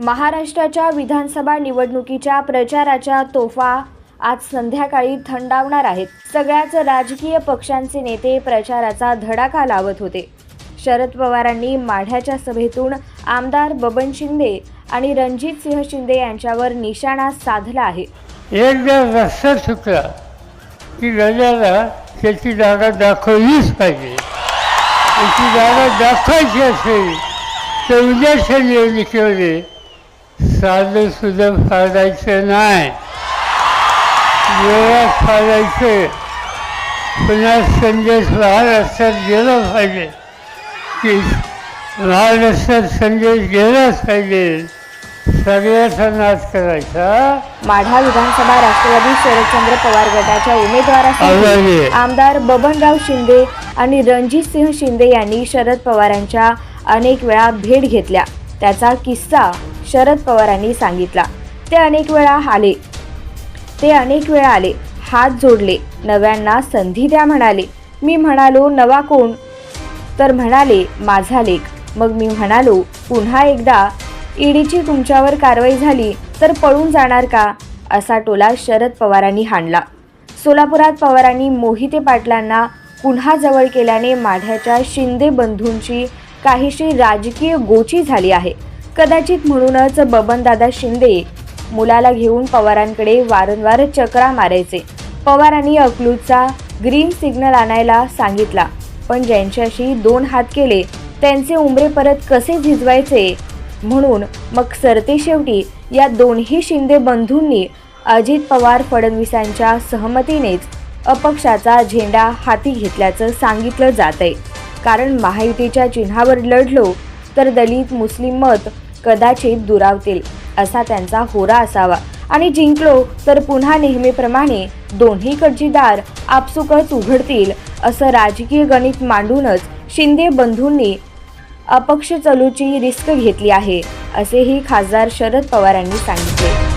महाराष्ट्राच्या विधानसभा निवडणुकीच्या प्रचाराच्या तोफा आज संध्याकाळी थंडावणार आहेत. सगळ्याच राजकीय पक्षांचे नेते प्रचाराचा धडाका लावत होते. शरद पवारांनी माढ्याच्या सभेतून आमदार बबन शिंदे आणि रणजित सिंह शिंदे यांच्यावर निशाणा साधला आहे. एकदा रस्ता सुटला की राजाला त्याची जागा दाखवलीच पाहिजे. त्याची जागा दाखवायची असेल तर उद्याच्या निवडणुकीमध्ये साधं सुद्धा फाडायचं नाही. वेळात फाडायचं. पुन्हा संदेश महाराष्ट्रात गेला पाहिजे. की महाराष्ट्रात संदेश गेलाच पाहिजे. सगळ्याचा नाच करायचा. माढा विधानसभा राष्ट्रवादी शरदचंद्र पवार गटाच्या उमेदवारासाठी. आमदार बबनराव शिंदे आणि रणजित सिंह शिंदे यांनी शरद पवारांच्या अनेक वेळा भेट घेतल्या. त्याचा किस्सा शरद पवारांनी सांगितला. ते अनेक वेळा आले. ते अनेक वेळा आले. हात जोडले. नव्यांना संधी द्या म्हणाले. मी म्हणालो नवा कोण? तर म्हणाले माझा लेख. मग मी म्हणालो पुन्हा एकदा ईडीची तुमच्यावर कारवाई झाली तर पळून जाणार का? असा टोला शरद पवारांनी हाणला. सोलापुरात पवारांनी मोहिते पाटलांना पुन्हा जवळ केल्याने माढ्याच्या शिंदे बंधूंची काहीशी राजकीय गोची झाली आहे. कदाचित म्हणूनच बबनदादा शिंदे मुलाला घेऊन पवारांकडे वारंवार चक्रा मारायचे. पवारांनी अकलूजचा ग्रीन सिग्नल आणायला सांगितला पण ज्यांच्याशी दोन हात केले त्यांचे उमरे परत कसे झिजवायचे म्हणून मग सरते शेवटी या दोन्ही शिंदे बंधूंनी अजित पवार फडणवीसांच्या सहमतीनेच अपक्षाचा झेंडा हाती घेतल्याचं सांगितलं जात आहे कारण महायुतीच्या चिन्हावर लढलो तर दलित मुस्लिम मत कदाचित दुरावतील असा त्यांचा होरा असावा. आणि जिंकलो तर पुन्हा नेहमीप्रमाणे दोन्हीकडची दार आपसुकच उघडतील असं राजकीय गणित मांडूनच शिंदे बंधूंनी अपक्ष चलूची रिस्क घेतली आहे असेही खासदार शरद पवारांनी सांगितले.